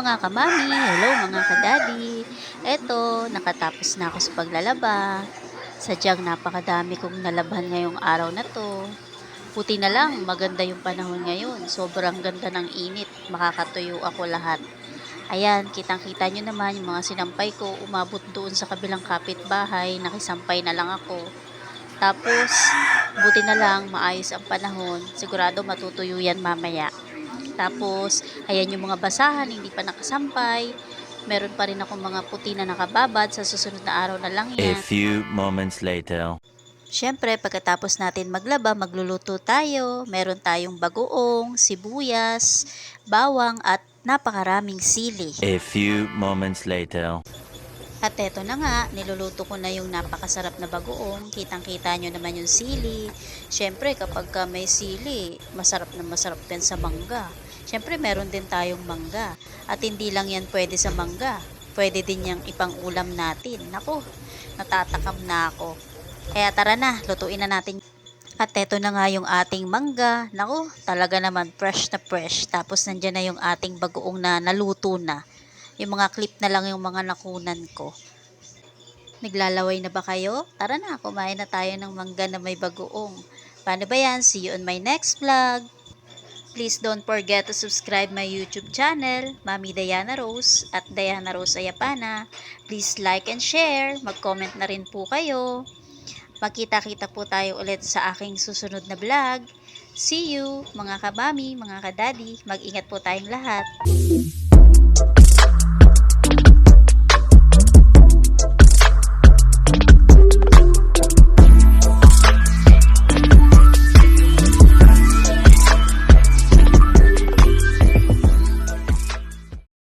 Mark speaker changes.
Speaker 1: kamami, hello mga kadadi. Eto, nakatapos na ako sa paglalaba. Sadyang napakadami kong nalaban ngayong araw na to. Puti na lang, maganda yung panahon ngayon. Sobrang ganda ng init, makakatuyo ako lahat. Ayan, kitang-kita nyo naman yung mga sinampay ko, umabot doon sa kabilang kapitbahay, nakisampay na lang ako. Tapos, buti na lang, maayos ang panahon. Sigurado matutuyo yan mamaya. Tapos, ayan yung mga basahan, hindi pa nakasampay. Meron pa rin akong mga puti na nakababad sa susunod na araw na lang
Speaker 2: A
Speaker 1: yan.
Speaker 2: few moments later.
Speaker 1: Siyempre, pagkatapos natin maglaba, magluluto tayo. Meron tayong bagoong, sibuyas, bawang at napakaraming sili.
Speaker 2: A few moments later.
Speaker 1: At eto na nga, niluluto ko na yung napakasarap na bagoong. Kitang-kita nyo naman yung sili. Siyempre, kapag ka may sili, masarap na masarap din sa mangga. Siyempre, meron din tayong mangga. At hindi lang yan pwede sa mangga. Pwede din yung ipang ulam natin. Nako, natatakam na ako. Kaya tara na, lutuin na natin. At eto na nga yung ating mangga. Nako, talaga naman fresh na fresh. Tapos nandyan na yung ating bagoong na naluto na. Yung mga clip na lang yung mga nakunan ko. Naglalaway na ba kayo? Tara na, kumain na tayo ng mangga na may bagoong. Paano ba yan? See you on my next vlog. Please don't forget to subscribe my YouTube channel, Mami Diana Rose at Diana Rose Ayapana. Please like and share. Mag-comment na rin po kayo. Magkita-kita po tayo ulit sa aking susunod na vlog. See you, mga kabami, mga kadadi. Mag-ingat po tayong lahat.